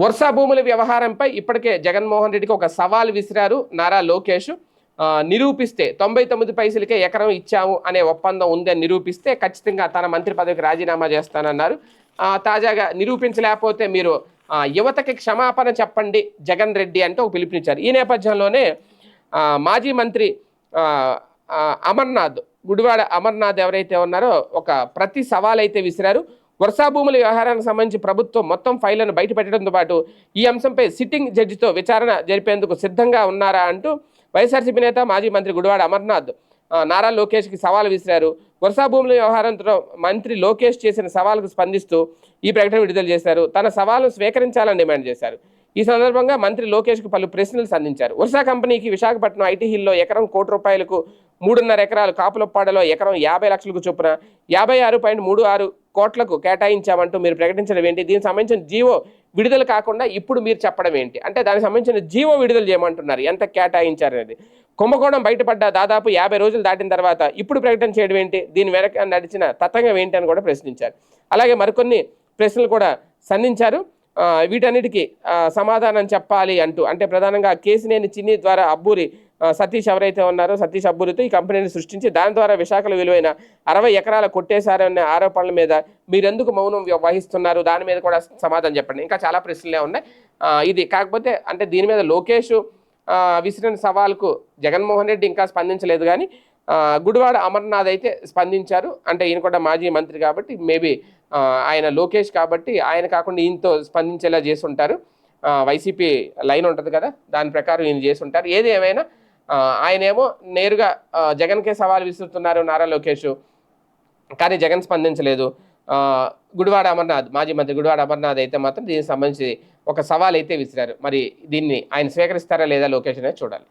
వర్షా భూముల వ్యవహారంపై ఇప్పటికే జగన్మోహన్ రెడ్డికి ఒక సవాల్ విసిరారు నారా లోకేష్. నిరూపిస్తే తొంభై తొమ్మిది పైసలకే ఎకరం ఇచ్చాము అనే ఒప్పందం ఉందని నిరూపిస్తే ఖచ్చితంగా తన మంత్రి పదవికి రాజీనామా చేస్తానన్నారు. తాజాగా నిరూపించలేకపోతే మీరు యువతకి క్షమాపణ చెప్పండి జగన్ రెడ్డి అంటే ఒక పిలుపునిచ్చారు. ఈ నేపథ్యంలోనే మాజీ మంత్రి అమర్నాథ్ గుడివాడ అమర్నాథ్ ఎవరైతే ఉన్నారో ఒక ప్రతి సవాల్ అయితే విసిరారు. వర్షా భూముల వ్యవహారానికి సంబంధించి ప్రభుత్వం మొత్తం ఫైళ్ళను బయటపెట్టడంతో పాటు ఈ అంశంపై సిట్టింగ్ జడ్జితో విచారణ జరిపేందుకు సిద్ధంగా ఉన్నారా అంటూ వైఎస్ఆర్సీపీ నేత మాజీ మంత్రి గుడివాడ అమర్నాథ్ నారా లోకేష్కి సవాల్ విసిరారు. వర్షా భూముల వ్యవహారంతో మంత్రి లోకేష్ చేసిన సవాలుకు స్పందిస్తూ ఈ ప్రకటన విడుదల చేశారు. తన సవాలు స్వీకరించాలని డిమాండ్ చేశారు. ఈ సందర్భంగా మంత్రి లోకేష్కు పలు ప్రశ్నలు సంధించారు. వర్షా కంపెనీకి విశాఖపట్నం ఐటీ హిల్లో ఎకరం కోటి రూపాయలకు మూడున్నర ఎకరాలు కాపులప్పాడలో ఎకరం యాభై లక్షలకు చొప్పున యాభై ఆరు పాయింట్ మూడు ఆరు కోట్లకు కేటాయించామంటూ మీరు ప్రకటించడం ఏంటి? దీనికి సంబంధించిన జీవో విడుదల కాకుండా ఇప్పుడు మీరు చెప్పడం ఏంటి? అంటే దానికి సంబంధించిన జీవో విడుదల చేయమంటున్నారు. ఎంత కేటాయించారు అనేది కుంభకోణం బయటపడ్డ దాదాపు యాభై రోజులు దాటిన తర్వాత ఇప్పుడు ప్రకటన చేయడం ఏంటి? దీని వెనక నడిచిన తతంగం ఏంటి అని కూడా ప్రశ్నించారు. అలాగే మరికొన్ని ప్రశ్నలు కూడా సంధించారు. వీటన్నిటికీ సమాధానం చెప్పాలి అంటూ. అంటే ప్రధానంగా కేసినేని చిన్ని ద్వారా అబ్బూరి సతీష్ ఎవరైతే ఉన్నారో సతీష్ అబ్బులతో ఈ కంపెనీని సృష్టించి దాని ద్వారా విశాఖలో విలువైన అరవై ఎకరాల కొట్టేశారనే ఆరోపణల మీద మీరెందుకు మౌనం వహిస్తున్నారు? దాని మీద కూడా సమాధానం చెప్పండి. ఇంకా చాలా ప్రశ్నలే ఉన్నాయి. ఇది కాకపోతే అంటే దీని మీద లోకేష్ విసిరిన సవాల్కు జగన్మోహన్ రెడ్డి ఇంకా స్పందించలేదు కానీ గుడివాడ అమర్నాథ్ అయితే స్పందించారు. అంటే ఈయన కూడా మాజీ మంత్రి కాబట్టి మేబీ ఆయన లోకేష్ కాబట్టి ఆయన కాకుండా ఈయనతో స్పందించేలా చేసి ఉంటారు. వైసీపీ లైన్ ఉంటుంది కదా దాని ప్రకారం ఈయన చేసి ఉంటారు. ఏది ఏమైనా ఆయనేమో నేరుగా జగన్కే సవాల్ విసురుతున్నారు నారా లోకేష్. కానీ జగన్ స్పందించలేదు. గుడివాడ అమర్నాథ్ మాజీ మంత్రి గుడివాడ అమర్నాథ్ అయితే మాత్రం దీనికి సంబంధించి ఒక సవాల్ అయితే విసిరారు. మరి దీన్ని ఆయన స్వీకరిస్తారా లేదా లోకేష్ అనేది చూడాలి.